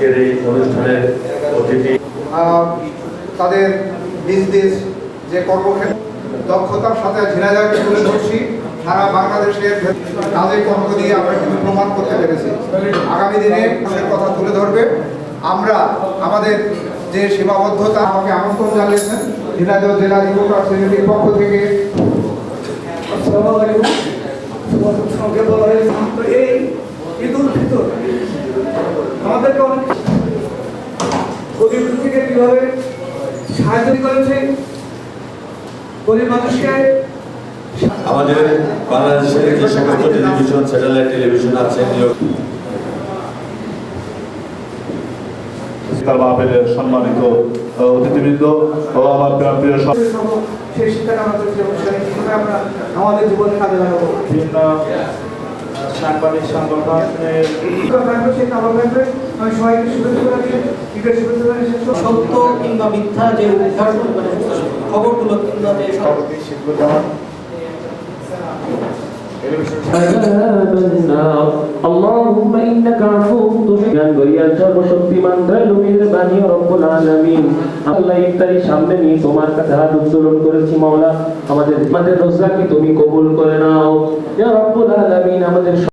আজকের এই অনুষ্ঠানের অতিথি। তাদের নিজ নিজ যে কর্মক্ষেত্র দক্ষতার সাথে ঝিনাইদহকে তুলে ধরছি সারা বাংলাদেশের তাদের কর্ম দিয়ে আমরা কিন্তু প্রমাণ করতে পেরেছি। আগামী দিনে সে কথা তুলে ধরবে। আমরা আমাদের যে সীমাবদ্ধতা আমাকে আমন্ত্রণ জানিয়েছেন। ঝিনাইদহ জেলা যুবক শ্রেণির পক্ষ থেকে। হয়েছে এই ঈদ উল ফিতর গরিব থেকে কীভাবে সাহায্য করেছে গরিব মানুষকে আমাদের বাংলাদেশের যে সমস্ত টেলিভিশন স্যাটেলাইট টেলিভিশন আছে সম্মানিত অতিথিবৃন্দ ও আমার প্রিয় সেই শিক্ষাটা আমাদের জীবনে কাজে লাগাবো সাংবাদিক সংগঠনের থাকবে সেই খাবার থাকবে আমি সবাইকে শুভেচ্ছা জানিয়ে ঈদের শুভেচ্ছা জানিয়ে শেষ করছি। সত্য কিংবা মিথ্যা যে উদ্ঘাটন মানে খবরগুলো কিংবা যে সব عذاب النار اللهم إنك عفو تحب গরিয়ার সর্বশক্তিমান দয়ালু মেহেরবানি রব্বুল আলামিন আল্লাহ ইফতারি সামনে নিয়ে তোমার কাছে হাত উত্তোলন করেছি মাওলা আমাদের আমাদের রোজাকে তুমি কবুল করে নাও ইয়া রব্বুল আলামিন আমাদের